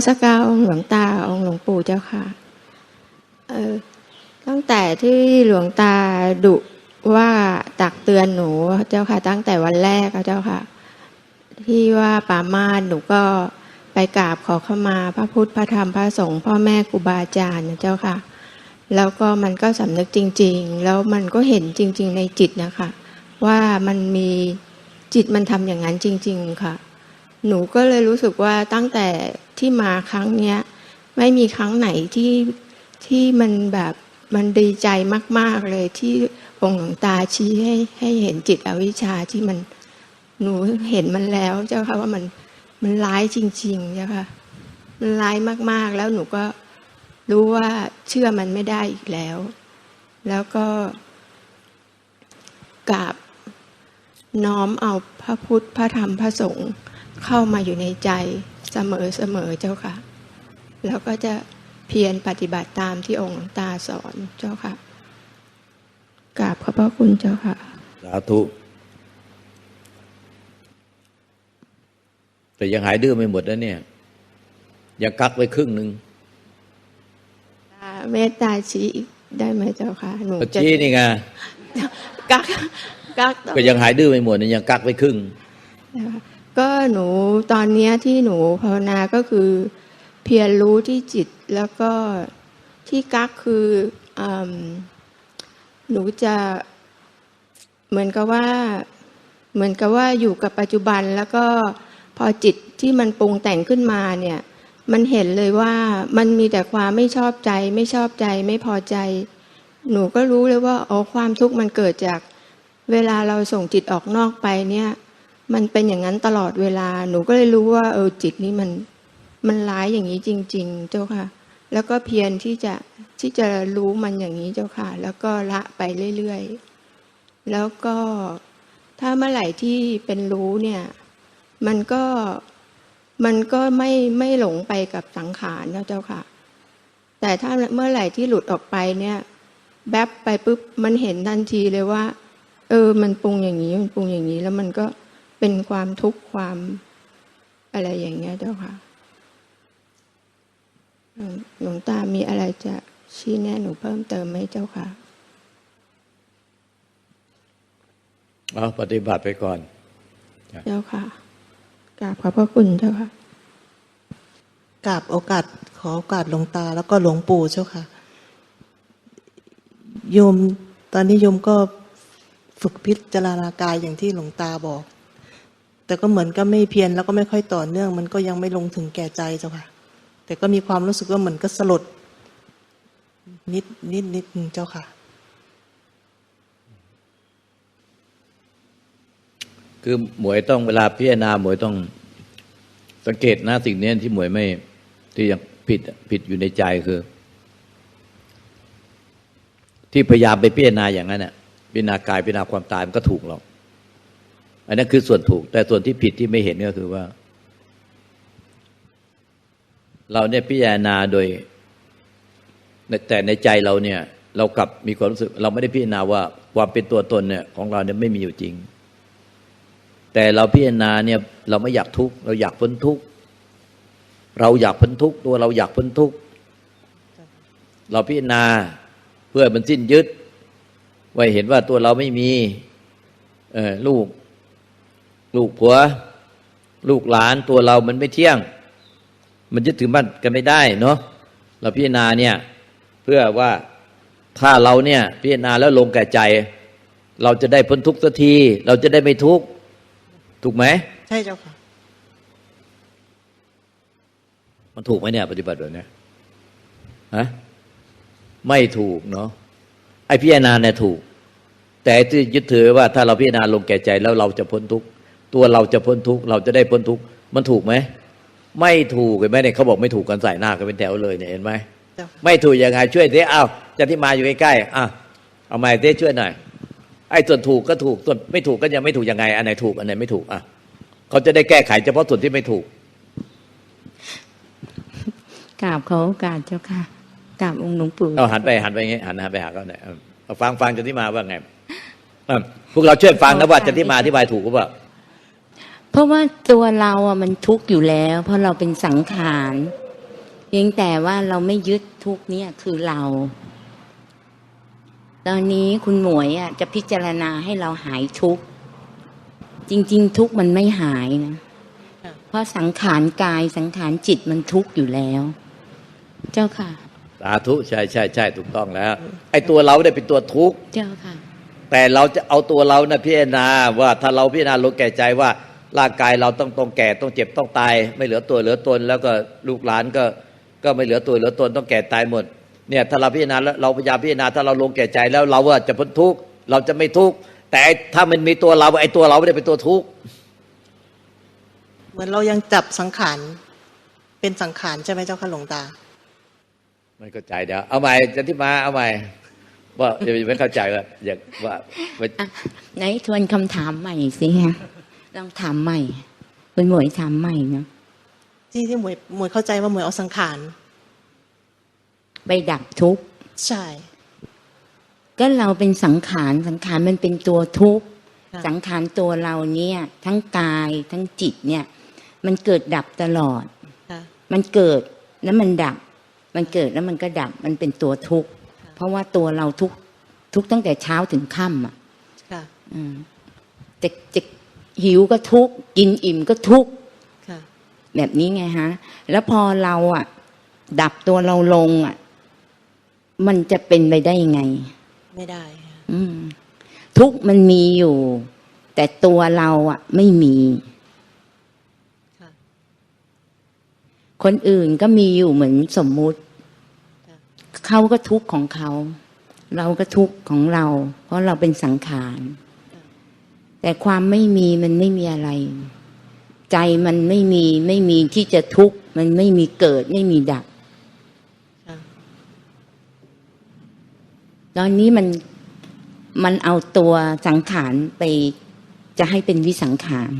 บนมัสการองค์หลวงตาองค์หลวงปู่เจ้าค่ะ เออตั้งแต่ที่หลวงตาดุว่าตักเตือนหนูเจ้าค่ะ ตั้งแต่วันแรกเจ้าค่ะ ที่ว่าป่ามาหนูก็ไปกราบขอเข้ามาพระพุทธพระธรรมพระสงฆ์พ่อแม่ครูบาอาจารย์นะเจ้าค่ะ แล้วก็มันก็สำนึกจริง ๆ แล้วมันก็เห็นจริง ๆ ในจิตนะคะ ว่ามันมีจิตมันทำอย่างนั้นจริง ๆ ค่ะ หนูก็เลยรู้สึกว่าตั้งแต่ที่มาครั้งเนี้ย ไม่มีครั้งไหนที่ที่มันแบบมันดีใจมาก ๆเลยที่องค์หลวงตาชี้ให้ให้เห็นจิตอวิชชาที่มันหนูเห็นมันแล้วเจ้าค่ะว่ามันมันร้ายจริงๆเจ้าค่ะมันร้ายมากๆแล้วหนูก็รู้ว่าเชื่อมันไม่ได้อีกแล้ว แล้วก็กราบน้อมเอาพระพุทธพระธรรมพระสงฆ์ เข้ามาอยู่ในใจเสมอเสมอเจ้าค่ะ แล้วก็จะเพียรปฏิบัติตามที่องค์หลวงตาสอนเจ้าค่ะกราบขอบพระคุณเจ้าค่ะสาธุแต่ยังหายดื้อไม่หมดนะเนี่ย ยังกักไว้ครึ่งหนึ่งเมตตาชี้อีกได้ไหมเจ้าค่ะหนูก็จะชี้นี่ไงกักกักต่อก็ยังหายดื้อไม่หมดนะยังกักไว้ครึ่งนะคะ ก็หนูตอนนี้ที่หนูภาวนาก็คือ เพียรรู้ที่จิตแล้วก็ที่กักคืออหนูจะเหมือนกับว่า เหมือนกับว่าอยู่กับปัจจุบันแล้วก็พอจิตที่มันปรุงแต่งขึ้นมาเนี่ย มันเห็นเลยว่ามันมีแต่ความไม่ชอบใจ ไม่ชอบใจไม่พอใจ หนูก็รู้เลยว่าอ๋อความทุกข์มันเกิดจาก เวลาเราส่งจิตออกนอกไปเนี่ย มันเป็นอย่างนั้นตลอดเวลา หนูก็เลยรู้ว่า เออจิตนี้มันมันร้ายอย่างนี้จริง ๆ เจ้าค่ะ แล้วก็เพียรที่จะที่จะรู้มันอย่างนี้เจ้าค่ะ แล้วก็ละไปเรื่อยๆ แล้วก็ถ้าเมื่อไหร่ที่เป็นรู้เนี่ย มันก็มันก็ไม่ไม่หลงไปกับสังขารนะเจ้าค่ะ แต่ถ้าเมื่อไหร่ที่หลุดออกไปเนี่ยแป๊บไปปุ๊บมันเห็นทันทีเลยว่า เออ มันปรุงอย่างนี้มันปรุงอย่างนี้แล้วมันก็ เป็นความทุกข์ความอะไรอย่างเงี้ยเจ้าค่ะอืมหลวงตามีอะไรจะชี้แนะหนูเพิ่มเติมไหมเจ้าค่ะเอาปฏิบัติไปก่อน เจ้าค่ะกราบขอบพระคุณเจ้าค่ะกราบโอกาสขอโอกาสหลวงตาแล้วก็หลวงปู่เจ้าค่ะโยมตอนนี้โยมก็ฝึกพิจารณากายอย่างที่หลวงตาบอก แต่ก็เหมือนก็ไม่เพียรแล้วก็ไม่ค่อยต่อเนื่อง มันก็ยังไม่ลงถึงแก่ใจเจ้าค่ะ แต่ก็มีความรู้สึกว่าเหมือนก็สลด นิดนิดนิดเจ้าค่ะ คือหมวยต้องเวลาพิจารณาหมวยต้อง สังเกตนะสิ่งนี้ที่หมวยไม่ที่ยังผิดผิดอยู่ในใจคือ ที่พยายามไปพิจารณาอย่างนั้นน่ะพิจารณากายพิจารณาความตายมันก็ถูกหรอก อันนั้นคือส่วนถูก แต่ส่วนที่ผิดที่ไม่เห็นก็คือว่า เราเนี่ยพิจารณาโดย แต่ในใจเราเนี่ย เรากลับมีความรู้สึก เราไม่ได้พิจารณาว่าความเป็นตัวตนเนี่ย ของเราเนี่ยไม่มีอยู่จริง แต่เราพิจารณาเนี่ย เราไม่อยากทุกข์เราอยากพ้นทุกข์เราอยากพ้นทุกข์ตัวเราอยากพ้นทุกข์เราพิจารณาเพื่อมันสิ้นยึดไว้เห็นว่าตัวเราไม่มีเออลูก ลูกผัว ลูกหลานตัวเรามันไม่เที่ยง มันยึดถือมั่นกันไม่ได้เนาะเราพิจารณาเนี่ยเพื่อว่าถ้าเราเนี่ยพิจารณาแล้วลงแก่ใจ เราจะได้พ้นทุกข์สักที เราจะได้ไม่ทุกข์ถูกไหมใช่เจ้าค่ะ มันถูกไหมเนี่ย ปฏิบัติแบบเนี้ยฮะไม่ถูกเนาะไอ้พิจารณาเนี่ยถูก แต่ที่ยึดถือว่าถ้าเราพิจารณาลงแก่ใจแล้วเราจะพ้นทุกข์ ตัวเราจะพ้นทุกข์เราจะได้พ้นทุกข์มันถูกไหมไม่ถูกเห็นไหมเนี่ยเขาบอกไม่ถูกกันใส่หน้ากันเป็นแถวเลยเนี่ยเห็นไหมเจ้าค่ะไม่ถูกยังไงช่วยเด้อ้าวจะที่มาอยู่ใกล้ๆอะเอาไม้เด้ช่วยหน่อยไอ้ส่วนถูกก็ถูกส่วนไม่ถูกก็ยังไม่ถูกยังไงอันไหนถูกอันไหนไม่ถูกอะเขาจะได้แก้ไขเฉพาะส่วนที่ไม่ถูกกราบเขาโอกาสเจ้าค่ะกราบองค์หลวงปู่เอาหันไปหันไปอย่างงี้หันหันไปหาเขาหน่อยเอาเอาฟังฟังจันทิมาว่าไงอะพวกเราช่วยฟังนะว่าจันทิมาอธิบายถูกหรือเปล่า เพราะว่าตัวเราอะมันทุกข์อยู่แล้ว เพราะเราเป็นสังขารเพียงแต่ว่าเราไม่ยึดทุกข์เนี่ยคือเรา ตอนนี้คุณหมวยอะจะพิจารณาให้เราหายทุกข์จริง ๆ ทุกข์มันไม่หายนะค่ะเพราะสังขารกายสังขารจิตมันทุกข์อยู่แล้ว เจ้าค่ะสาธุใช่ใช่ใช่ถูกต้องแล้ว ไอ้ตัวเราเนี่ยเป็นตัวทุกข์เจ้าค่ะ แต่เราจะเอาตัวเรานะพิจารณาว่าถ้าเราพิจารณาลงแก่ใจว่า ร่างกายเราต้องต้องแก่ต้องเจ็บต้องตาย ไม่เหลือตัวเหลือตน แล้วก็ลูกหลานก็ก็ไม่เหลือตัวเหลือตนต้องแก่ตายหมดเนี่ยถ้าเราพิจารณาแล้วเราพยายามพิจารณาถ้าเราลงแก่ใจแล้วเราว่าจะพ้นทุกข์เราจะไม่ทุกข์แต่ไอ้ถ้ามันมีตัวเราไอ้ตัวเราไม่ได้เป็นตัวทุกข์เหมือนเรายังจับสังขารเป็นสังขารใช่ไหมเจ้าค่ะหลวงตา ไม่เข้าใจเดี๋ยวเอาใหม่จันทิมาเอาใหม่ว่าเดี๋ยวไม่เข้าใจว่าอยากว่าว่าอะไหนทวนคำถามใหม่สิฮะ ลองถามใหม่ คุณหมวยถามใหม่เนาะที่ที่หมวยหมวยเข้าใจว่าหมวยเอาสังขารไปดับทุกข์ใช่ ก็เราเป็นสังขารสังขารมันเป็นตัวทุกข์ค่ะสังขารตัวเราเนี่ย ทั้งกายทั้งจิตเนี่ย มันเกิดดับตลอดค่ะมันเกิดแล้วมันดับ มันเกิดแล้วมันก็ดับมันเป็นตัวทุกข์เพราะว่าตัวเราทุกข์ทุกข์ตั้งแต่เช้าถึงค่ำอะค่ะอืมจะจะ หิวก็ทุกข์กินอิ่มก็ทุกข์ค่ะแบบนี้ไงฮะ แล้วพอเราอะ ดับตัวเราลงอะ มันจะเป็นไปได้ยังไง ไม่ได้ค่ะอืม ทุกข์มันมีอยู่ แต่ตัวเราอะ ไม่มีค่ะคนอื่นก็มีอยู่เหมือนสมมุติค่ะเขาก็ทุกข์ของเขา เราก็ทุกข์ของเรา เพราะเราเป็นสังขาร แต่ความไม่มีมันไม่มีอะไร ใจมันไม่มีไม่มีที่จะทุกข์ มันไม่มีเกิดไม่มีดับค่ะตอนนี้มันมันเอาตัวสังขารไปจะให้เป็นวิสังขาร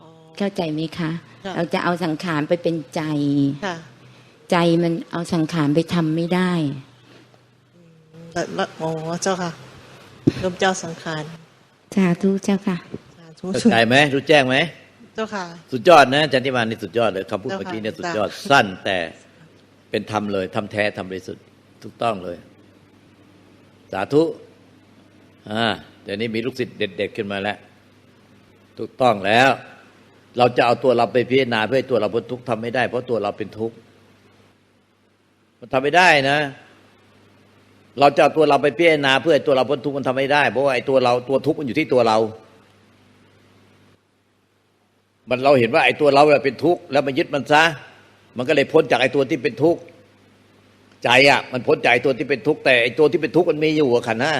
อ๋อเข้าใจไหมคะค่ะเราจะเอาสังขารไปเป็นใจค่ะใจมันเอาสังขารไปทำไม่ได้แล้วแล้วอ๋อเจ้าค่ะโยมเจ้าสังขาร สาธุเจ้าค่ะสาธุเข้าใจไหมรู้แจ้งไหมเจ้าค่ะ สุดยอดนะจันทิมานี่สุดยอดเลยคำพูดเจ้าเมื่อค่ะกี้เนี่ยสุดจ้ายอดสั้นแต่เป็นธรรมเลยทำแท้ทำบริสุทธิ์ถูกต้องเลย สาธุอ่าเดี๋ยวนี้มีลูกศิษย์เด็ด ๆ ขึ้นมาแล้วถูกต้องแล้ว เราจะเอาตัวเราไปพิจารณาเพื่อให้ตัวเราพ้นทุกข์ทำไม่ได้เพราะตัวเราเป็นทุกข์มันทำไม่ได้นะ เราจะเอาตัวเราไปพิจารณาเพื่อให้ตัวเราพ้นทุกข์มันทำไม่ได้ เพราะว่าไอ้ตัวเราตัวทุกข์มันอยู่ที่ตัวเรา มันเราเห็นว่าไอ้ตัวเราเป็นทุกข์แล้วมันยึดมันซะ มันก็เลยพ้นจากไอ้ตัวที่เป็นทุกข์ใจอะ มันพ้นจากไอ้ตัวที่เป็นทุกข์แต่ไอ้ตัวที่เป็นทุกข์มันมีอยู่ขันห้า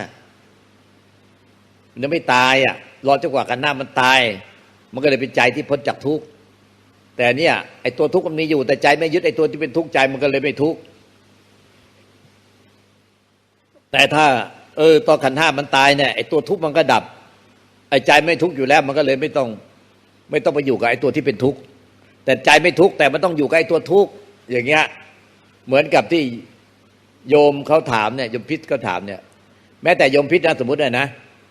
มันยังไม่ตายอะรอจนกว่าขันธ์ห้ามันตาย มันก็เลยเป็นใจที่พ้นจากทุกข์แต่เนี่ยไอ้ตัวทุกข์มันมีอยู่แต่ใจไม่ยึดไอ้ตัวที่เป็นทุกข์ใจมันก็เลยไม่ทุกข์ แต่ถ้า เออตอนขันห้ามันตายเนี่ยไอ้ตัวทุกข์มันก็ดับไอ้ใจไม่ทุกข์อยู่แล้ว มันก็เลยไม่ต้อง ไม่ต้องไปอยู่กับไอ้ตัวที่เป็นทุกข์แต่ใจไม่ทุกข์แต่มันต้องอยู่กับไอ้ตัวทุกข์อย่างเงี้ยเหมือนกับที่โยมเขาถามเนี่ยโยมพิษเขาถามเนี่ย แม้แต่โยมพิษนะสมมติเลยนะ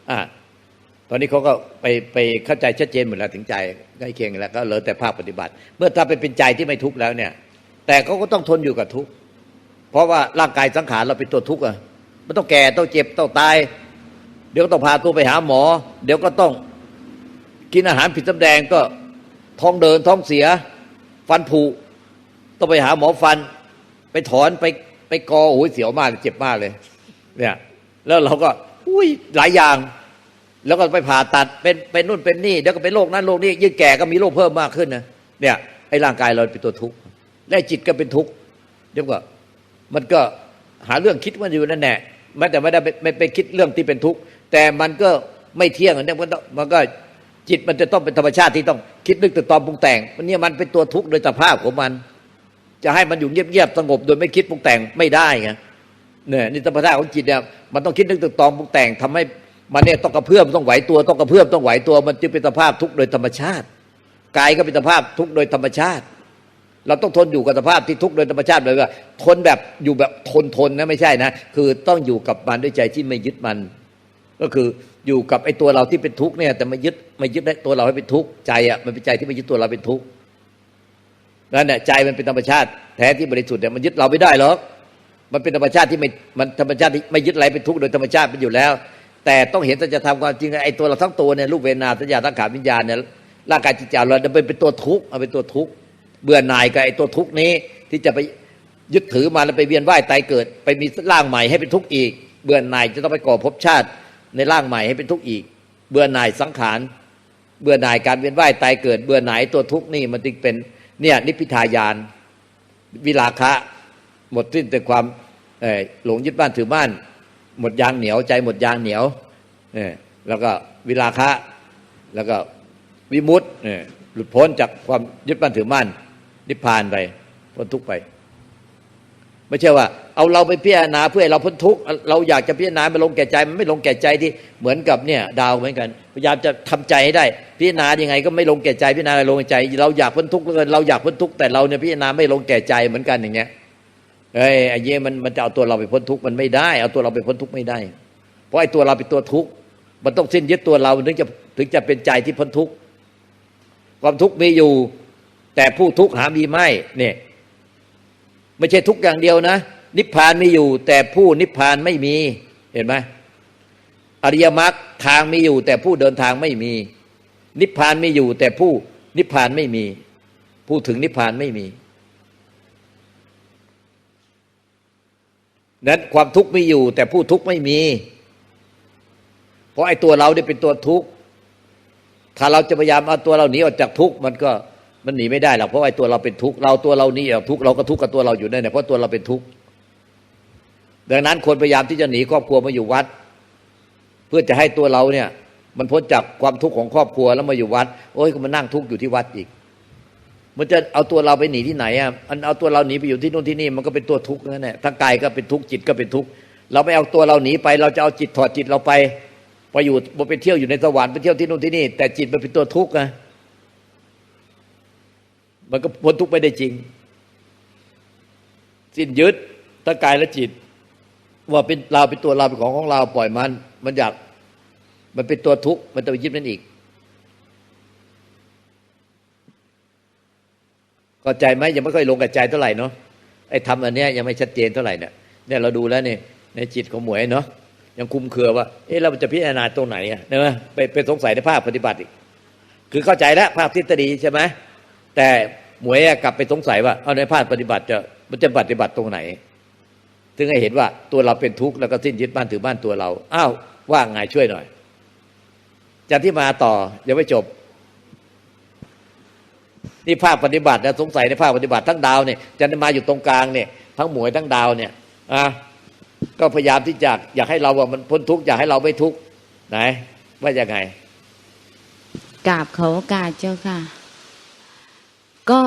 อ่าตอนนี้เขาก็ไปไปเข้าใจชัดเจนหมดแล้วถึงใจใกล้เคียงแล้วก็เหลือแต่ภาคปฏิบัติ เมื่อถ้าไปเป็นใจที่ไม่ทุกข์แล้วเนี่ย แต่เขาก็ต้องทนอยู่กับทุกข์เพราะว่าร่างกายสังขารเราเป็นตัวทุกข์อะ มันต้องแก่ต้องเจ็บต้องตาย เดี๋ยวก็ต้องพาตัวไปหาหมอ เดี๋ยวก็ต้องกินอาหารผิดสำแดงก็ท้องเดินท้องเสีย ฟันผุต้องไปหาหมอฟัน ไปถอนไปไปกอโอ้ยเสียวมากเลยเจ็บมากเลย เนี่ย แล้วเราก็ อุ้ยหลายอย่าง แล้วก็ไปผ่าตัดเป็นเป็นนู่นเป็นนี่เดี๋ยวก็เป็นโรคนั้นโรคนี้ยิ่งแก่ก็มีโรคเพิ่มมากขึ้นนะเนี่ยไอ้ร่างกายเราเป็นตัวทุกข์และจิตก็เป็นทุกข์เดี๋ยวก็มันก็หาเรื่องคิดมันอยู่นั่นแหละ แม้แต่ไม่ได้ไม่ไปคิดเรื่องที่เป็นทุกข์แต่มันก็ไม่เที่ยงนเนี้ยมันก็มันก็จิตมันจะต้องเป็นธรรมชาติที่ต้องคิดนึกตึกตอมปรุงแต่งมันเนี่ยมันเป็นตัวทุกข์โดยสภาพของมัน จะให้มันอยู่เงียบๆสงบ โดยไม่คิดปรุงแต่งไม่ได้ไงเนี่ยนี่ธรรมชาติของจิตเนี่ยมันต้องคิดนึกตึกตองปรุงแต่งทำให้มันเนี่ยต้องกระเพื่อมต้องไหวตัวต้องกระเพื่อมต้องไหวตัว มันจึงเป็นสภาพทุกข์โดยธรรมชาติกายก็เป็นสภาพทุกข์โดยธรรมชาติ เราต้องทนอยู่กับสภาพที่ทุกข์โดยธรรมชาติเลยว่าทนแบบอยู่แบบทนทนนะไม่ใช่นะ คือต้องอยู่กับมันด้วยใจที่ไม่ยึดมัน ก็คืออยู่กับไอ้ตัวเราที่เป็นทุกข์เนี่ย แต่ไม่ยึดไม่ยึดได้ตัวเราให้เป็นทุกข์ใจอะมันเป็นใจที่ไม่ยึดตัวเราเป็นทุกข์นั่นแหละใจมันเป็นธรรมชาติแท้ที่บริสุทธิ์เนี่ยมันยึดเราไม่ได้หรอกมันเป็นธรรมชาติที่ไม่มันธรรมชาติที่ไม่ยึดอะไรเป็นทุกข์โดยธรรมชาติเป็นอยู่แล้ว แต่ต้องเห็นสัจธรรมความจริงไอ้ตัวเราทั้งตัวเนี่ยรูปเวนาสัญญาสังขาวิญญาณเนี่ยร่างกายจิตใจเราเนี่ยเป็นเป็นตัวทุกข์เอาเป็นตัวทุกข์ เบื่อหน่ายกับไอ้ตัวทุกนี้ ที่จะไปยึดถือมาแล้วไปเวียนว่ายตายเกิด ไปมีร่างใหม่ให้เป็นทุกข์อีก เบื่อหน่ายจะต้องไปก่อภพชาติในร่างใหม่ให้เป็นทุกข์อีก เบื่อหน่ายสังขารเบื่อหน่ายการเวียนว่ายตายเกิด เบื่อหน่ายตัวทุกข์นี่มันจึงเป็นเนี่ยนิพพิทายานวิราคะ หมดสิ้นแต่ความหลงยึดบ้านถือบ้าน หมดยางเหนียวใจหมดยางเหนียวเออแล้วก็วิราคะแล้วก็วิมุตต์เออหลุดพ้นจากความยึดบ้านถือบ้าน นิพพานไปพ้นทุกไป ไม่ใช่ว่า เอาเราไปพิจารณาเพื่อเราพ้นทุกเราอยากจะพิจารณาไปลงแก่ใจ มันไม่ลงแก่ใจที่เหมือนกับเนี่ย ดาวเหมือนกัน พยายามจะทำใจให้ได้ พิจารณายังไง ก็ไม่ลงแก่ใจพิจารณาลงแก่ใจ เราอยากพ้นทุกข์เหลือเกินเราอยากพ้นทุกข์แต่เราเนี่ยพิจารณาไม่ลงแก่ใจเหมือนกันอย่างเงี้ยเอ้ยไอ้เย่มันมันจะเอาตัวเราไปพ้นทุกข์มันไม่ได้ เอาตัวเราไปพ้นทุกข์ไม่ได้ เพราะไอ้ตัวเราเป็นตัวทุกข์มันต้องสิ้นยึดตัวเราถึงจะถึงจะเป็นใจที่พ้นทุกข์ความทุกข์มีอยู่ แต่ผู้ทุกข์หามีไม่เนี่ยไม่ใช่ทุกอย่างเดียวนะ นิพพานมีอยู่ แต่ผู้นิพพานไม่มีเห็นไหมอริยมรรคทางมีอยู่ แต่ผู้เดินทางไม่มี นิพพานมีอยู่ แต่ผู้นิพพานไม่มี ผู้ถึงนิพพานไม่มีนั้นความทุกข์มีอยู่ แต่ผู้ทุกข์ไม่มี เพราะไอ้ตัวเราเนี่ยเป็นตัวทุกข์ถ้าเราจะพยายามเอาตัวเราหนีออกจากทุกข์มันก็ มันหนีไม่ได้หรอกเพราะไอ้ตัวเราเป็นทุกข์เราตัวเรานีออกทุกข์เราก็ทุกข์กับตัวเราอยู่นั่นแหละเพราะตัวเราเป็นทุกข์ดังนั้นคนพยายามที่จะหนีครอบครัวมาอยู่วัด เพื่อจะให้ตัวเราเนี่ย มันพ้นจากความทุกข์ของครอบครัวแล้วมาอยู่วัด โอ้ยก็มานั่งทุกข์อยู่ที่วัดอีก มันจะเอาตัวเราไปหนีที่ไหนอะมันเอาตัวเราหนีไปอยู่ที่นู่นที่นี่มันก็เป็นตัวทุกข์นั่นแหละทั้งกายก็เป็นทุกข์จิตก็เป็นทุกข์เราไม่เอาตัวเราหนีไป เราจะเอาจิตถอดจิตเราไปไปอยู่ไปเที่ยวอยู่ในสวรรค์ไปเที่ยวที่นู่นที่นี่ แต่จิตมันเป็นตัวทุกข์นะ มันก็พ้นทุกข์ไม่ได้จริง สิ้นยึดทั้งกายและจิต ว่าเป็นเราเป็นตัวเราเป็นของของเราปล่อยมัน มันอยากมันเป็นตัวทุกข์มันต้องไปยึดมันอีกเข้าใจไหมยังไม่ค่อยลงกับใจเท่าไหร่เนาะไอ้ทำอันเนี้ยยังไม่ชัดเจนเท่าไหร่เนี่ยเนี่ยเราดูแล้วเนี่ยในจิตของหมวยเนาะยังคุมเครือว่า เอ๊ะเราจะพิจารณาตรงไหนอะเนี่ยไปไปสงสัยในภาพปฏิบัติอีก คือเข้าใจแล้วภาพทฤษฎีใช่ไหม แต่หมวยกลับไปสงสัยว่าเอาในภาคปฏิบัติจะมันจะปฏิบัติตรงไหน ถึงให้เห็นว่าตัวเราเป็นทุกข์แล้วก็สิ้นยึดบ้านถือบ้านตัวเราอ้าวว่าไงช่วยหน่อยจะที่มาต่อยังไม่จบนี่ภาคปฏิบัตินะสงสัยในภาคปฏิบัติทั้งดาวเนี่ยจะมาอยู่ตรงกลางเนี่ยทั้งหมวยทั้งดาวเนี่ยอะก็พยายามที่จะอยากให้เราว่ามันพ้นทุกข์อยากให้เราไม่ทุกข์ไหนว่ายังไงกราบเขาโอกาสเจ้าค่ะ ก็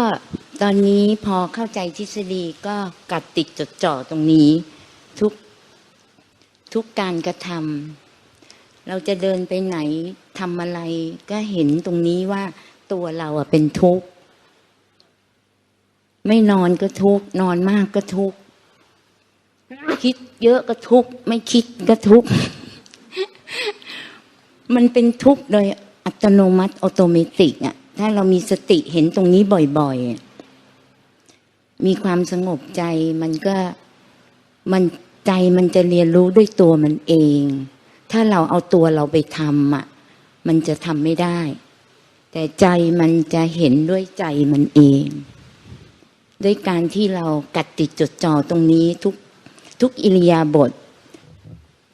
ตอนนี้พอเข้าใจทฤษฎีก็กัดติดจดจ่อตรงนี้ทุกทุกการกระทำเราจะเดินไปไหนทำอะไร ก็เห็นตรงนี้ว่าตัวเราอะเป็นทุกข์ ไม่นอนก็ทุกข์ นอนมากก็ทุกข์ คิดเยอะก็ทุกข์ ไม่คิดก็ทุกข์ มันเป็นทุกข์โดยอัตโนมัติออโตเมติกอะ ถ้าเรามีสติเห็นตรงนี้บ่อย ๆ มีความสงบใจมันก็มันใจมันจะเรียนรู้ด้วยตัวมันเอง ถ้าเราเอาตัวเราไปทำอะ มันจะทำไม่ได้ แต่ใจมันจะเห็นด้วยใจมันเอง ด้วยการที่เรากัดติดจดจ่อตรงนี้ทุกทุกอิริยาบถ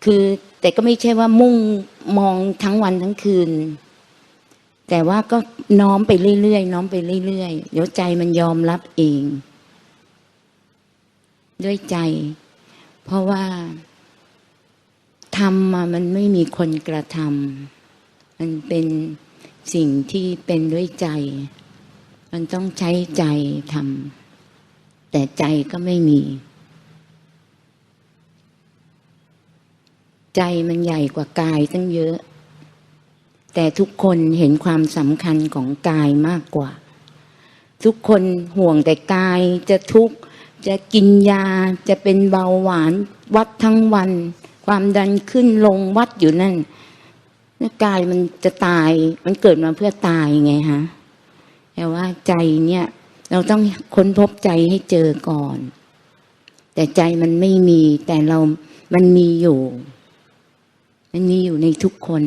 คือแต่ก็ไม่ใช่ว่ามุ่งมองทั้งวันทั้งคืน แต่ว่าก็น้อมไปเรื่อยๆน้อมไปเรื่อยๆเดี๋ยวใจมันยอมรับเอง ด้วยใจ เพราะว่าทำมามันไม่มีคนกระทำมันเป็นสิ่งที่เป็นด้วยใจ มันต้องใช้ใจทำแต่ใจก็ไม่มี ใจมันใหญ่กว่ากายตั้งเยอะ แต่ทุกคนเห็นความสำคัญของกายมากกว่า ทุกคนห่วงแต่กายจะทุกข์จะกินยาจะเป็นเบาหวานวัดทั้งวัน ความดันขึ้นลงวัดอยู่นั่นกายมันจะตายมันเกิดมาเพื่อตายไงฮะแต่ว่าใจเนี่ย เราต้องค้นพบใจให้เจอก่อน แต่ใจมันไม่มีแต่เรามันมีอยู่ มันมีอยู่ในทุกคน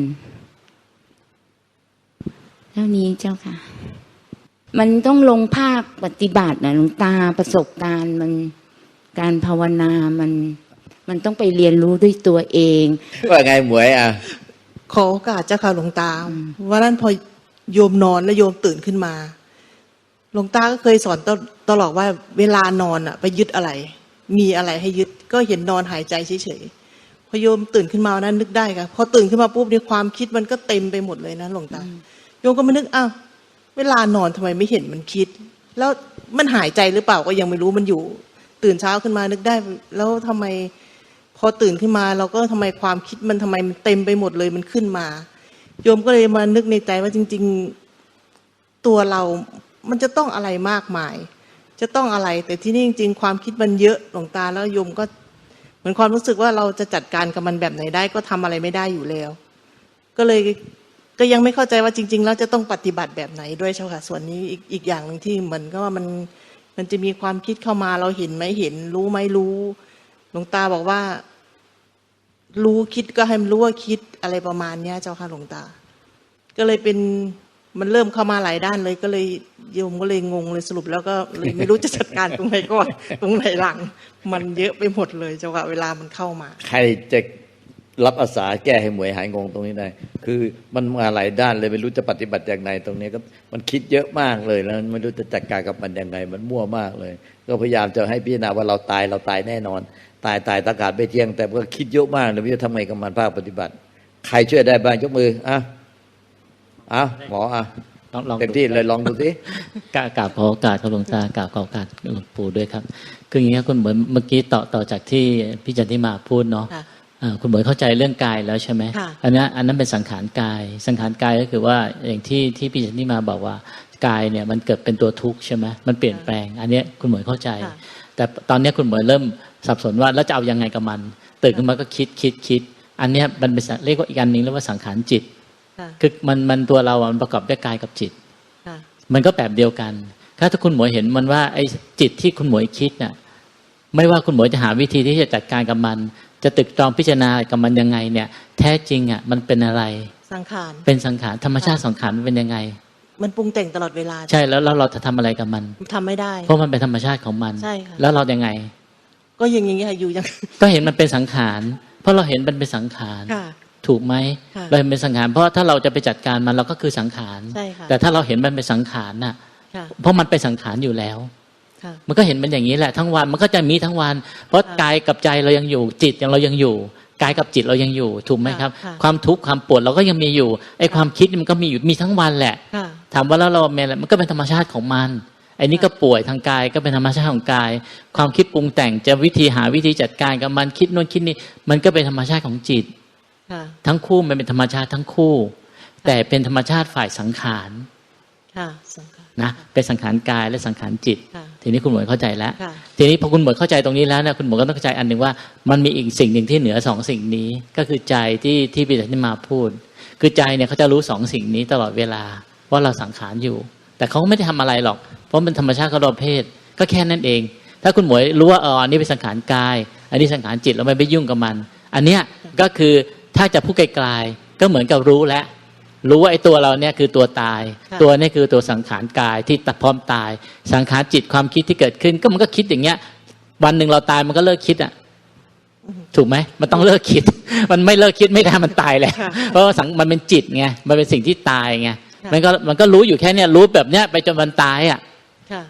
ท่านี้เจ้าค่ะ มันต้องลงภาคปฏิบัตินะหลวงตาประสบการณ์มันการภาวนามันมันต้องไปเรียนรู้ด้วยตัวเอง ว่าไงหมวยอะ ขอโอกาสเจ้าค่ะหลวงตาอืมวันนั้นพอโยมนอนแล้วโยมตื่นขึ้นมาหลวงตาก็เคยสอนตตลอดว่าเวลานอนอะไปยึดอะไร มีอะไรให้ยึดก็เห็นนอนหายใจเฉยๆพอโยมตื่นขึ้นมาวันนั้นนึกได้ค่ะพอตื่นขึ้นมาปุ๊บในความคิดมันก็เต็มไปหมดเลยนะหลวงตาโย มก็มานึกอ้าวเวลานอนทำไมไม่เห็นมันคิด แล้วมันหายใจหรือเปล่าก็ยังไม่รู้มันอยู่ ตื่นเช้าขึ้นมานึกได้ แล้วทำไมพอตื่นขึ้นมา เราก็ทำไมความคิดมันทำไมมันเต็มไปหมดเลยมันขึ้นมา โยมก็เลยมานึกในใจว่าจริง ๆตัวเรา มันจะต้องอะไรมากมาย จะต้องอะไร แต่ที่นี่จริง ๆ ความคิดมันเยอะหลวงตาแล้วโยมก็เหมือนความรู้สึกว่าเราจะจัดการกับมันแบบไหนได้ ก็ทำอะไรไม่ได้อยู่แล้ว ก็เลย ก็ยังไม่เข้าใจว่าจริง ๆ แล้วจะต้องปฏิบัติแบบไหนด้วยเจ้าค่ะส่วนนี้อีกอีกอย่างหนึ่งที่เหมือนก็ว่ามันมันจะมีความคิดเข้ามาเราเห็นไหมเห็น รู้ไหมรู้หลวงตาบอกว่า รู้คิดก็ให้มันรู้ว่าคิดอะไรประมาณเนี้ย เจ้าค่ะหลวงตา ก็เลยเป็นมันเริ่มเข้ามาหลายด้านเลยก็เลยโยมก็เลยงงเลยสรุป แล้วก็เลยไม่รู้จะจัดการตรงไหนก่อนตรงไหนหลัง มันเยอะไปหมดเลยเจ้าค่ะเวลามันเข้ามา ใครจะ รับอาสาแก้ให้หมวยหายงงตรงนี้ได้ คือมันมาหลายด้านเลยไม่รู้จะปฏิบัติอย่างไรตรงนี้ก็มันคิดเยอะมากเลยแล้วไม่รู้จะจัดการกับมันยังไง มันมั่วมากเลย ก็พยายามจะให้พิจารณาว่าเราตายเราตายแน่นอน ตายตายตากาศไม่เที่ยง แต่ก็คิดเยอะมากเลยไม่รู้ทำไงกับมันภาคปฏิบัติ ใครช่วยได้บ้างยกมืออะอะหมออะลองลองเต็มที่เลยลองดูสิกราบกราบขอโอกาสครับหลวงตากราบขอโอกาสหลวงปู่ด้วยครับ คืออย่างนี้ครับคุณเหมือนเมื่อกี้ต่อต่อจากที่พี่จันทิมาพูดเนาะ ค่ะอ่าคุณเหมือนเข้าใจเรื่องกายแล้วใช่ไหมค่ะอันนั้นอันนั้นเป็นสังขารกาย สังขารกายก็คือว่าอย่างที่ที่พี่จันทิมาบอกว่ากายเนี่ยมันเกิดเป็นตัวทุกข์ใช่ไหมมันเปลี่ยนแปลง อันเนี้ยคุณเหมือนเข้าใจค่ะแต่ตอนเนี้ยคุณเหมือนเริ่มสับสนว่าแล้วจะเอายังไงกับมันตื่นขึ้นมาก็คิดคิดคิด อันเนี้ยมันเป็นสังเรียกว่าอีกอันหนึงเรียกว่าสังขารจิตค่ะคือมันมันตัวเราอะมันประกอบด้วยกายกับจิตค่ะมันก็แบบเดียวกัน ถ้าถ้าคุณหมวยเห็นมันว่าไอ้จิตที่คุณหมวยคิดน่ะไม่ว่าคุณหมวยจะหาวิธีที่จะจัดการกับมัน จะตึกตรองพิจารณากับมันยังไงเนี่ย แท้จริงอะมันเป็นอะไร สังขารเป็นสังขารธรรมชาติสังขารมันเป็นยังไง มันปรุงแต่งตลอดเวลา ใช่แล้วแล้วเราจะทำอะไรกับมันทำไม่ได้ เพราะมันเป็นธรรมชาติของมันใช่ค่ะแล้วเรายังไง ก็ยังอย่างเงี้ยอยู่ยังก็เห็นมันเป็นสังขาร เพราะเราเห็นมันเป็นสังขารค่ะถูกไหมค่ะเราเห็นเป็นสังขาร เพราะถ้าเราจะไปจัดการมันเราก็คือสังขารใช่ค่ะแต่ถ้าเราเห็นมันเป็นสังขารน่ะค่ะเพราะมันเป็นสังขารอยู่แล้วค่ะ มันก็เห็นเป็นอย่างนี้แหละทั้งวันมันก็จะมีทั้งวัน เพราะค่ะกายกับใจเรายังอยู่จิตยังเรายังอยู่กายกับจิตเรายังอยู่ถูกไหมค่ะครับค่ะความทุกข์ความปวดเราก็ยังมีอยู่ไอ้ความคิดมันก็มีอยู่มีทั้งวันแหละค่ะถามว่าแล้วเราเป็นอะไรมันก็เป็นธรรมชาติของมันไอ้นี่ก็ป่วยทางกายก็เป็นธรรมชาติของกาย ความคิดปรุงแต่งจะวิธีหาวิธีจัดการกับมันคิดโน่นคิดนี่มันก็เป็นธรรมชาติของจิตค่ะทั้งคู่มันเป็นธรรมชาติทั้งคู่ แต่เป็นธรรมชาติฝ่ายสังขารค่ะสังขาร นะเป็นสังขารกายและสังขารจิตค่ะทีนี้คุณหมวยเข้าใจแล้วค่ะทีนี้พอคุณหมวยเข้าใจตรงนี้แล้วเนี่ยคุณหมวยก็ต้องเข้าใจอันหนึ่งว่ามันมีอีกสิ่งหนึ่งที่เหนือสองสิ่งนี้ ก็คือใจที่ที่พี่จันทิมาพูด คือใจเนี่ยเขาจะรู้สองสิ่งนี้ตลอดเวลาว่าเราสังขารอยู่ แต่เขาไม่ได้ทำอะไรหรอก เพราะมันธรรมชาติของเราเพศก็แค่นั้นเอง ถ้าคุณหมวยรู้ว่าเอออันนี้เป็นสังขารกาย อันนี้สังขารจิตเราไม่ไปยุ่งกับมัน อันเนี้ยก็คือถ้าจะพูดไกลๆก็เหมือนกับรู้แล้ว รู้ว่าไอ้ตัวเราเนี่ยคือตัวตายค่ะตัวนี่คือตัวสังขารกายที่ตัดพร้อมตาย สังขารจิตความคิดที่เกิดขึ้น ก็มันก็คิดอย่างเงี้ย วันหนึ่งเราตายมันก็เลิกคิดอะถูกไหมมันต้องเลิกคิด มันไม่เลิกคิดไม่ได้มันตายแล้วค่ะเพราะว่าสังมันเป็นจิตไงมันเป็นสิ่งที่ตายไงค่ะมันก็มันก็รู้อยู่แค่เนี้ยรู้แบบเนี้ยไปจนวันตายอะค่ะ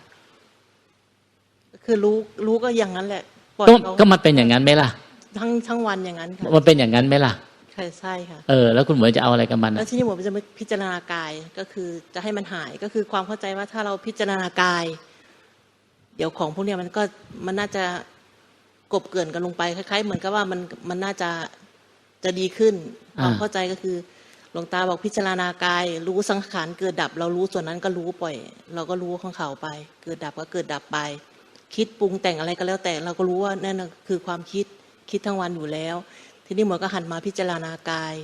คือรู้รู้ก็อย่างนั้นแหละปล่อยก็เขาก็มันเป็นอย่างนั้นไหมล่ะ ทั้งทั้งวันอย่างนั้นค่ะมันเป็นอย่างนั้นไหมล่ะ ใช่ใช่ค่ะเออแล้วคุณหมวยจะเอาอะไรกับมันแล้วอะที่นี่หมอจะมาพิจารณากายก็คือจะให้มันหายก็คือความเข้าใจว่าถ้าเราพิจารณากาย เดี๋ยวของพวกเนี้ยมันก็มันน่าจะกบเกลื่อนกันลงไปคล้ายๆ เหมือนกับว่ามันมันน่าจะจะดีขึ้นความเข้าใจก็คือหลวงตาบอกพิจารณากาย รู้สังขารเกิดดับ เรารู้ส่วนนั้นก็รู้ปล่อย เราก็รู้ของเขาไป เกิดดับก็เกิดดับไป คิดปรุงแต่งอะไรก็แล้วแต่ เราก็รู้ว่านั่นน่ะคือความคิดคิดทั้งวันอยู่แล้ว ทีนี้หมอก็หันมาพิจารณากาย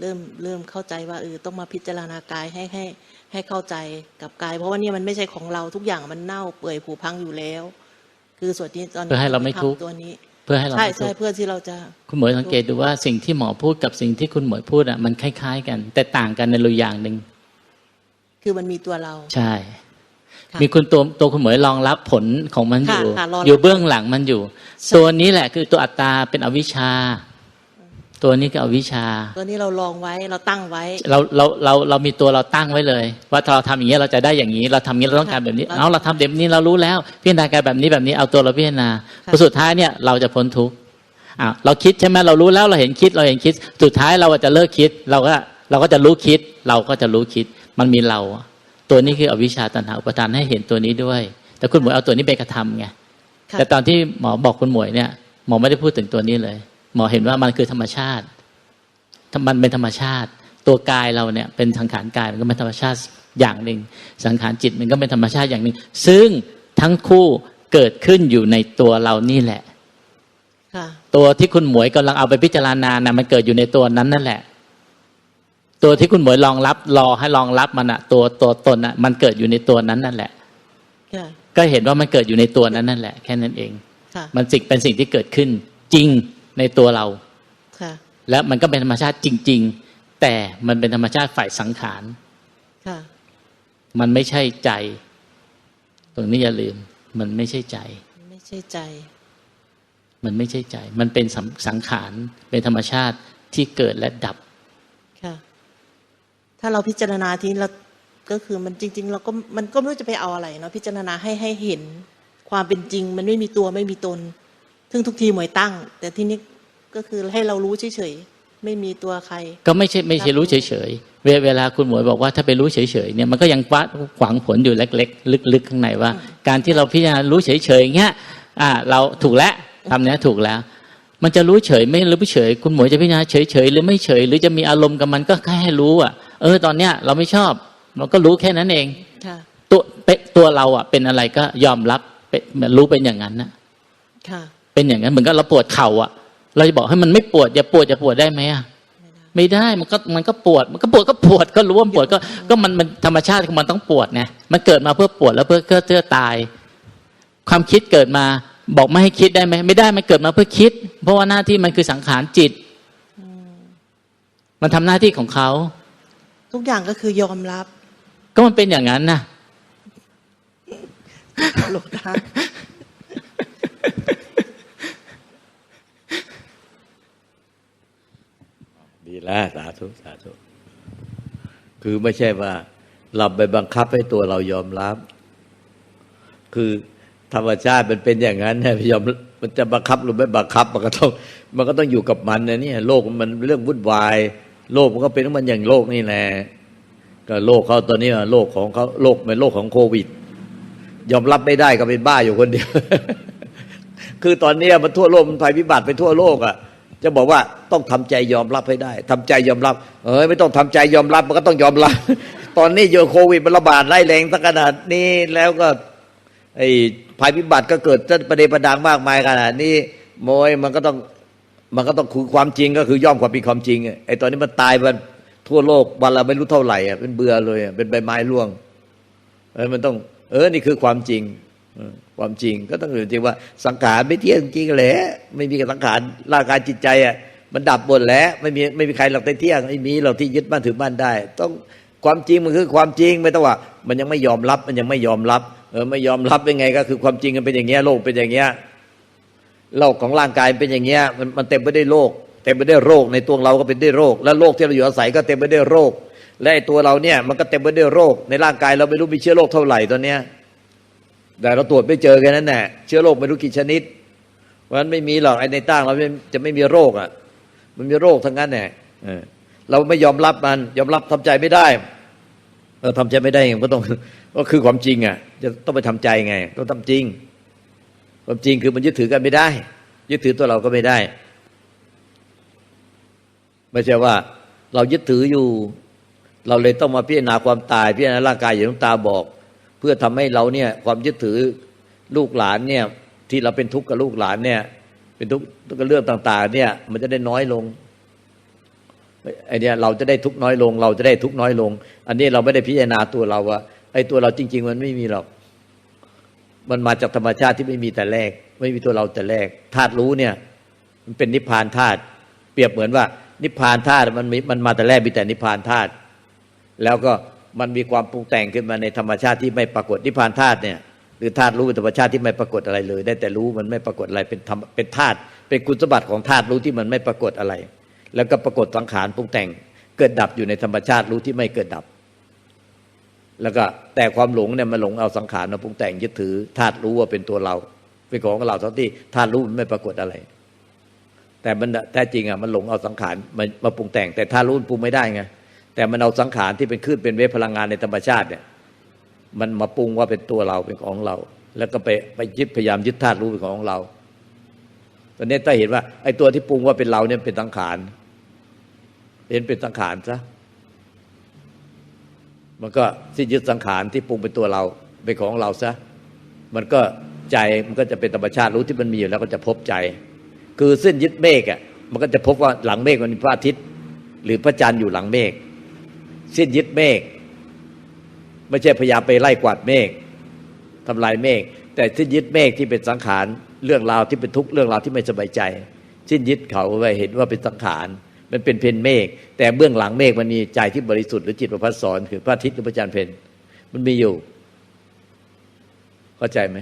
เริ่มเริ่มเข้าใจว่าเออต้องมาพิจารณากายให้ให้ให้เข้าใจกับกาย เพราะว่านี่มันไม่ใช่ของเราทุกอย่างมันเน่าเปื่อยผุพังอยู่แล้ว คือส่วนที่ตอนนี้เพื่อให้เราไม่ทุกข์ทำตัวนี้ เพื่อให้เราใช่ไม่ทุใช่กข์เพื่อที่เราจะคุณหมวยสังเกตดูว่าสิ่งที่หมอพูดกับสิ่งที่คุณหมวยพูดอะมันคล้าย ๆ กัน แต่ต่างกันในรูอย่างหนึ่งคือมันมีตัวเราใช่ค่ะมีคุณตัวตัวคุณหมวยรองรับผลของมันอยู่ค่ะค่ะรอรับอยู่เบื้องหลังมันอยู่ ตัวนี้แหละคือตัวอัตตราเป็นอวิชชา ตัวนี้ก็อวิชชา ตัวนี้เราลองไว้เราตั้งไว้ เราเราเราเรามีตัวเราตั้งไว้เลย ว่าถ้าเราทำอย่างนี้เราจะได้อย่างนี้ เราทำอย่างนี้เราต้องการแบบนี้ค่ะเอาเราทำแบบนี้เรารู้แล้ว พิจารณาการแบบนี้แบบนี้เอาตัวเราพิจารณาค่ะพอสุดท้ายเนี่ยเราจะพ้นทุกข์อะเราคิดใช่ไหมเรารู้แล้วเราเห็นคิดเราเห็นคิด สุดท้ายเราจะเลิกคิด เราก็เราก็จะรู้คิด เราก็จะรู้คิด มันมีเรา ตัวนี้คืออวิชชาตัณหาอุปทานให้เห็นตัวนี้ด้วย แต่คุณหมวยเอาตัวนี้ไปกระทำไงค่ะแต่ตอนที่หมอบอกคุณหมวยเนี่ยหมอไม่ได้พูดถึงตัวนี้เลย หมอเห็นว่ามันคือธรรมชาติมันเป็นธรรมชาติ ตัวกายเราเนี่ยเป็นสังขารกายมันก็เป็นธรรมชาติอย่างหนึ่ง สังขารจิตมันก็เป็นธรรมชาติอย่างหนึ่ง ซึ่งทั้งคู่เกิดขึ้นอยู่ในตัวเรานี่แหละค่ะตัวที่คุณหมวยกำลังเอาไปพิจารณานะมันเกิดอยู่ในตัวนั้นนั่นแหละ ตัวที่คุณหมวยรองรับรอให้รองรับมันอะตัวตัวตนอะมันเกิดอยู่ในตัวนั้นนั่นแหละค่ะก็เห็นว่ามันเกิดอยู่ในตัวนั้นนั่นแหละ แค่นั้นเองค่ะมันสิ่งเป็นสิ่งที่เกิดขึ้น จริง ในตัวเราค่ะและมันก็เป็นธรรมชาติจริง ๆ แต่มันเป็นธรรมชาติฝ่ายสังขารค่ะมันไม่ใช่ใจ ตรงนี้อย่าลืม มันไม่ใช่ใจ ไม่ใช่ใจ มันไม่ใช่ใจ มันเป็นสังสังขารเป็นธรรมชาติที่เกิดและดับค่ะถ้าเราพิจารณาทีเราก็คือมันจริง ๆ เราก็มันก็ไม่รู้จะไปเอาอะไรเนาะพิจารณาให้ให้เห็น ความเป็นจริง มันไม่มีตัวไม่มีตน ซึ่งทุกทีหมวยตั้ง แต่ที่นี้ก็คือให้เรารู้เฉยๆไม่มีตัวใคร ก็ไม่ใช่ไม่ใช่รู้เฉยๆเวเวลาคุณหมวยบอกว่าถ้าไปรู้เฉยๆเนี่ยมันก็ยังวัดขวางผลอยู่เล็ก ๆ ลึกๆ ข้างในว่า การที่เราพิจารณารู้เฉยๆอย่างเงี้ยอ่าเราถูกแล้วทำเนี้ยถูกแล้ว มันจะรู้เฉยไม่รู้เฉย คุณหมวยจะพิจารณาเฉยๆหรือไม่เฉย หรือจะมีอารมณ์กับมันก็แค่ให้รู้อะเออตอนเนี้ยเราไม่ชอบ เราก็รู้แค่นั้นเองค่ะตัวเป๊ะตัวเราอะเป็นอะไรก็ยอมรับเป็นรู้เป็นอย่างนั้นนะค่ะ เป็นอย่างนั้นเหมือนกับเราปวดเข่าอะ เราจะบอกให้มันไม่ปวดอย่าปวดอย่าปวดได้ไหมอะไม่ได้มันก็มันก็ปวด มันก็ปวดก็ปวดก็รู้ว่ามันปวดก็ก็มันมันธรรมชาติของมันต้องปวดไงมันเกิดมาเพื่อปวดแล้วเพื่อเพื่อเพื่อตาย ความคิดเกิดมาบอกไม่ให้คิดได้ไหมไม่ได้มันเกิดมาเพื่อคิด เพราะว่าหน้าที่มันคือสังขารจิต มันทำหน้าที่ของเขา ทุกอย่างก็คือยอมรับ ก็มันเป็นอย่างนั้นนะหลวงตา แล้วสาธุสาธุคือไม่ใช่ว่าเราไปบังคับให้ตัวเรายอมรับ คือธรรมชาติมันเป็นอย่างนั้นนะยอมมันจะบังคับหรือไม่บังคับ มันก็ต้องมันก็ต้องอยู่กับมันนะเนี่ยโลกมันเรื่องวุ่นวาย โลกมันก็เป็นของมันอย่างโลกนี่แหละก็โลกเขาตอนนี้โลกของเขาโลกเป็นโลกของโควิด ยอมรับไม่ได้ก็เป็นบ้าอยู่คนเดียว คือตอนนี้มันทั่วโลกมันภัยพิบัติไปทั่วโลกอะ จะบอกว่าต้องทำใจยอมรับให้ได้ทำใจยอมรับ เอ้ยไม่ต้องทำใจยอมรับมันก็ต้องยอมรับ ตอนนี้เจอโควิดมันระบาดไล่แรงสักขนาดนี้แล้วก็ไอ้ภัยพิบัติก็เกิดประเดประดังมากมายขนาดนี้โมยมันก็ต้องมันก็ต้องคือความจริงก็คือย่อมความเป็นความจริงไอ้ตอนนี้มันตายมันทั่วโลกวันละไม่รู้เท่าไหร่อะเป็นเบื่อเลยอะเป็นใบไม้ร่วงเออมันต้อง เออนี่คือความจริง ความจริงก็ต้องเห็นจริงว่าสังขารไม่เที่ยงจริงแหละไม่มีสังขารร่างกายจิตใจอะมันดับหมดแล้วไม่มีไม่มีใครหรอกได้เที่ยงไม่มีเราที่ยึดบ้านถือบ้านได้ ต้องความจริงมันคือความจริงไม่ต้องว่า มันยังไม่ยอมรับมันยังไม่ยอมรับเออไม่ยอมรับยังไงก็คือความจริงมันเป็นอย่างเงี้ยโลกเป็นอย่างเงี้ยโลกของร่างกายเป็นอย่างเงี้ยมันมันเต็มไปด้วยโรคเต็มไปด้วยโรคในตัวเราก็เป็นด้วยโรค และโรคที่เราอยู่อาศัยก็เต็มไปด้วยโรค และตัวเราเนี่ยมันก็เต็มไปด้วยโรค ในร่างกายเราไม่รู้มีเชื้อโรคเท่าไหร่ตอนเนี้ย แต่เราตรวจไม่เจอแค่นั้นแหละเชื้อโรคไม่รู้กี่ชนิดเพราะฉะนั้นไม่มีหรอกไอ้ในตั้งเราจะไม่มีโรคอะ มันมีโรคทั้งนั้นแหละเราไม่ยอมรับมัน ยอมรับทำใจไม่ได้เออทำใจไม่ได้มันก็ต้องก็คือความจริงอะ จะต้องไปทำใจไงต้องทำจริง ความจริงคือมันยึดถือกันไม่ได้ ยึดถือตัวเราก็ไม่ได้ ไม่ใช่ว่า เรายึดถืออยู่ เราเลยต้องมาพิจารณาความตายพิจารณาร่างกายอย่างหลวงตาบอก พื่อทำให้เราเนี่ยความยึดถือลูกหลานเนี่ยที่เราเป็นทุกข์กับลูกหลานเนี่ย เป็นทุกข์กับเรื่องต่าง ๆ เนี่ย มันจะได้น้อยลงไอเนี้ยเราจะได้ทุกข์น้อยลง เราจะได้ทุกข์น้อยลง อันนี้เราไม่ได้พิจารณาตัวเราว่าไอตัวเราจริง ๆ มันไม่มีหรอกมันมาจากธรรมชาติที่ไม่มีแต่แรก ไม่มีตัวเราแต่แรกธาตุรู้เนี่ย มันเป็นนิพพานธาตุเปรียบเหมือนว่า นิพพานธาตุมันมีมันมาแต่แรกมีแต่นิพพานธาตุแล้วก็ มันมีความปรุงแต่งขึ้นมาในธรรมชาติที่ไม่ปรากฏนิพพานธาตุเนี่ยหรือธาตุรู้เป็นธรรมชาติที่ไม่ปรากฏอะไรเลย ได้แต่รู้มันไม่ปรากฏอะไรเป็นธรรมเป็นธาตุเป็นคุณสมบัติของธาตุรู้ที่มันไม่ปรากฏอะไร แล้วก็ปรากฏสังขารปรุงแต่งเกิดดับอยู่ในธรรมชาติรู้ที่ไม่เกิดดับ แล้วก็แต่ความหลงเนี่ยมันหลงเอาสังขารมาปรุงแต่งยึดถือธาตุรู้ว่าเป็นตัวเราเป็นของเราทั้งที่ธาตุรู้มันไม่ปรากฏอะไร แต่มันแท้จริงอะมันหลงเอาสังขารมามาปรุงแต่ง แต่ธาตุรู้ปรุงไม่ได้ไง แต่มันเอาสังขารที่เป็นคลื่นเป็นเวฟพลังงานในธรรมชาติเนี่ยมันมาปรุงว่าเป็นตัวเราเป็นของเรา แล้วก็ไปไปยึดพยายามยึดธาตุรู้เป็นของเราตอนนี้ถ้าเห็นว่าไอ้ตัวที่ปรุงว่าเป็นเราเนี่ยเป็นสังขารเห็นเป็นสังขารซะมันก็สิ้นยึดสังขารที่ปรุงเป็นตัวเราเป็นของเราซะมันก็ใจมันก็จะเป็นธรรมชาติรู้ที่มันมีอยู่แล้วก็จะพบใจ คือสิ้นยึดเมฆอะมันก็จะพบว่าหลังเมฆมันมีพระอาทิตย์ หรือพระจันทร์อยู่หลังเมฆ สิ้นยึดเมฆไม่ใช่พยายามไปไล่กวาดเมฆทำลายเมฆแต่สิ้นยึดเมฆที่เป็นสังขารเรื่องราวที่เป็นทุกข์เรื่องราวที่ไม่สบายใจ สิ้นยึดเขาไว้เห็นว่าเป็นสังขารมันเป็นเพนเมฆแต่เบื้องหลังเมฆมันมีใจที่บริสุทธิ์หรือจิตประพัสสอนคือพระอาทิตย์หรือพระจันทร์เพนมันมีอยู่ เข้าใจไหม